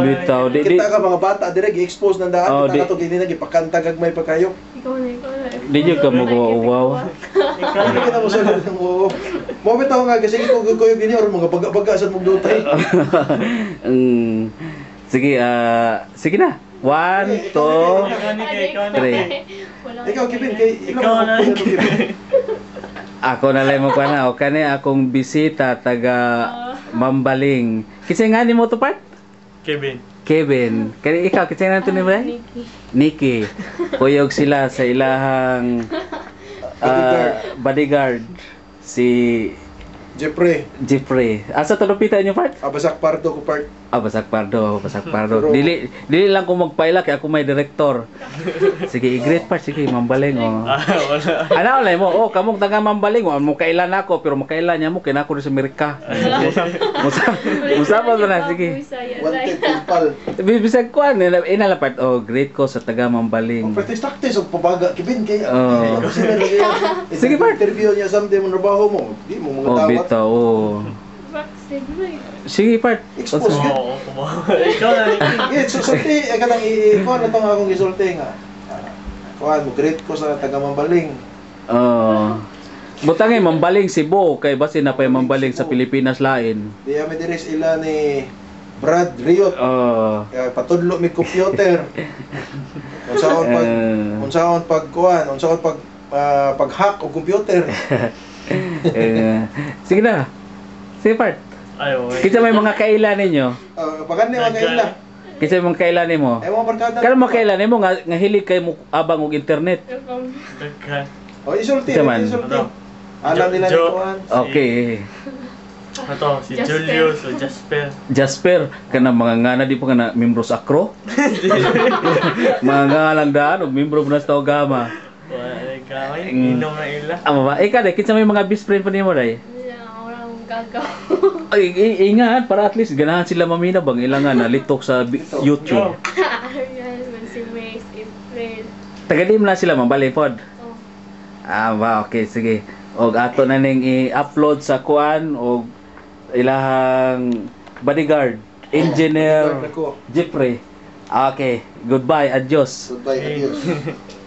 Bitaw, di di Kita ka mga bata dire gi-expose ng daan, Oh, kita ka to gini na gipakanta gagmay pa kayo. Ikaw na, ikaw na. Di yun ka mag-uwaw. Ikaw Ano kita mo sa ng. Mo bitaw nga kasi ko ko gini or mga baga-baga sa mong dutay. Mm, sige, ah, sige na. One, two, Three. Ikaw Kevin kay Ikaw na. ako na lang mo pa na. O kani akong bisita taga Mambaling. Kasi nga ni mo to part? Kevin. Kevin. Kani ikaw, kasi nga to ni ba? Nikki. Nikki. Kuyog sila sa ilahang ah, bodyguard. Si Jeffrey, Jeffrey. Asa to lupitan niyo part? abasak parto ko part. Ah, Basak Pardo, Basak Pardo. Dili, dili lang ko magpaila kaya ako may director. Sige, i-greet part, sige, mambaling oh. Ah, wala. Ano ulay mo? Oh, kamong taga mambaling oh, mo kailan ako pero makailan niya mo kina ako rin sa Amerika. Musa, musa, pa na sige. Wanted. Bi- Bisag ko ano, ina la part oh, great ko sa taga mambaling. practice practice og pabaga Kevin kay. Yan? Sige, Bart. Interview niya someday mo trabaho mo. Di mo mga Oh, Oh. Backstage mo eh. Sige, part. Expose ka. Oo. Ikaw na. Yeah, so sulti, ay kanang i ko na tong akong gisulti nga. Kuan mo great ko sa taga Mambaling. Oh. Butang eh, mambaling Cebu kay basi na pa yung mambaling sa Pilipinas lain. Di ami diri sa ila ni Brad Riot. Oh. Kaya patudlo mi computer. Unsaon pag Eh. unsaon pag kuan, unsaon pag ah, pag-hack og computer. Eh, sige na. Sige, part. Ay, okay. Kita may mga kailan ninyo. Uh, Pagani mga ila. Kasi mga kailan mo. Ay mo barkada. Kano mga kailan mo nga, nga hilig kayo mo abang og internet. Daghan. O isulti, Ito man. isulti. Ano? Alam nila ni kuan. Okay. Ito, si Jasper. Julius o Jasper. Jasper, kana mga ngana di pa kana membro sa Akro. mga nga lang daan og membro na sa Togama. Wala ka. Ay, Mm. inom na ila. Amo ba? Ikaw dai kinsa may mga best friend pa nimo dai? Ay, i- ingat para at least ganahan sila mamina bang ilangan na litok sa YouTube. Tagadim na sila mabalik pod. Oh. Ah, ba, okay, sige. Og ato na ning i-upload sa kuan og ilahang bodyguard, engineer. Jeffrey. Okay, goodbye, adios. Goodbye, adios.